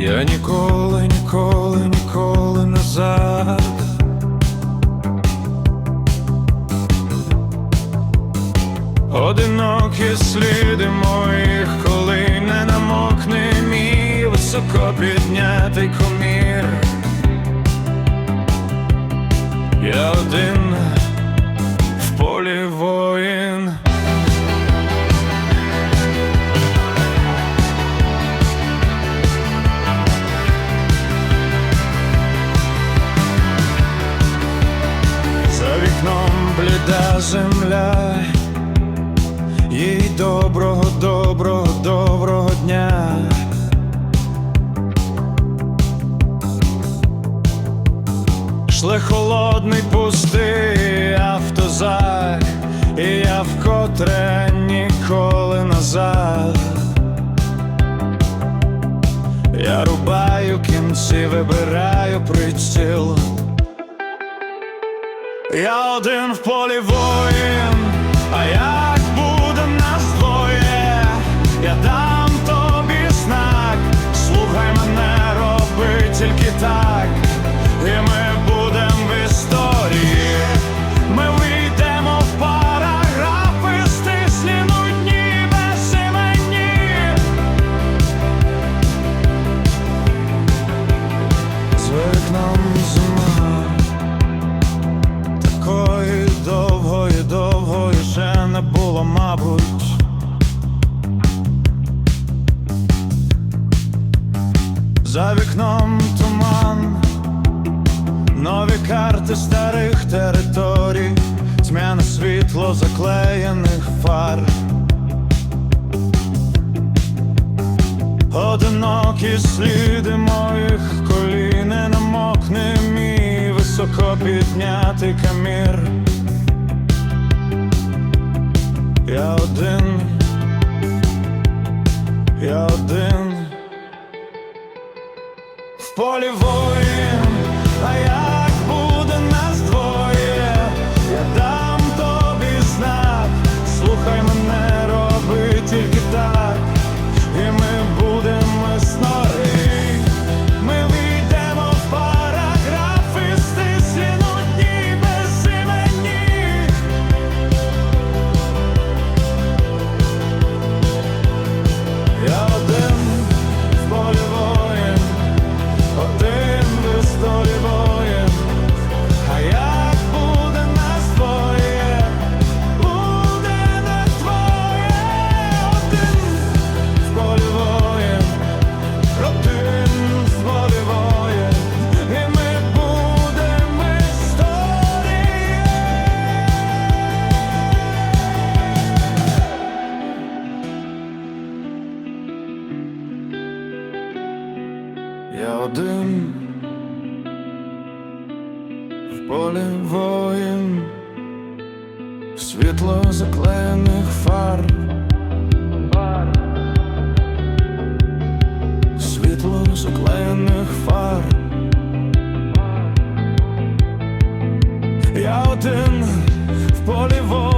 ніколи, ніколи, ніколи назад. Одинокі сліди моїх, коли не намокне мій високо піднятий бліда земля, їй доброго, доброго, доброго дня. Шле холодний пустий автозак, і я вкотре ніколи назад. Я рубаю кінці, вибираю приціл. Я один в полі воїн, а як нові карти старих територій, тьмяне світло заклеєних фар. Одинокі сліди моїх колін не намокне мій високо піднятий камір. Я один, я один в полі воїн, а як полі воїн, світло заклеєних фар, світло заклеєних фар. Я один в полі воїн,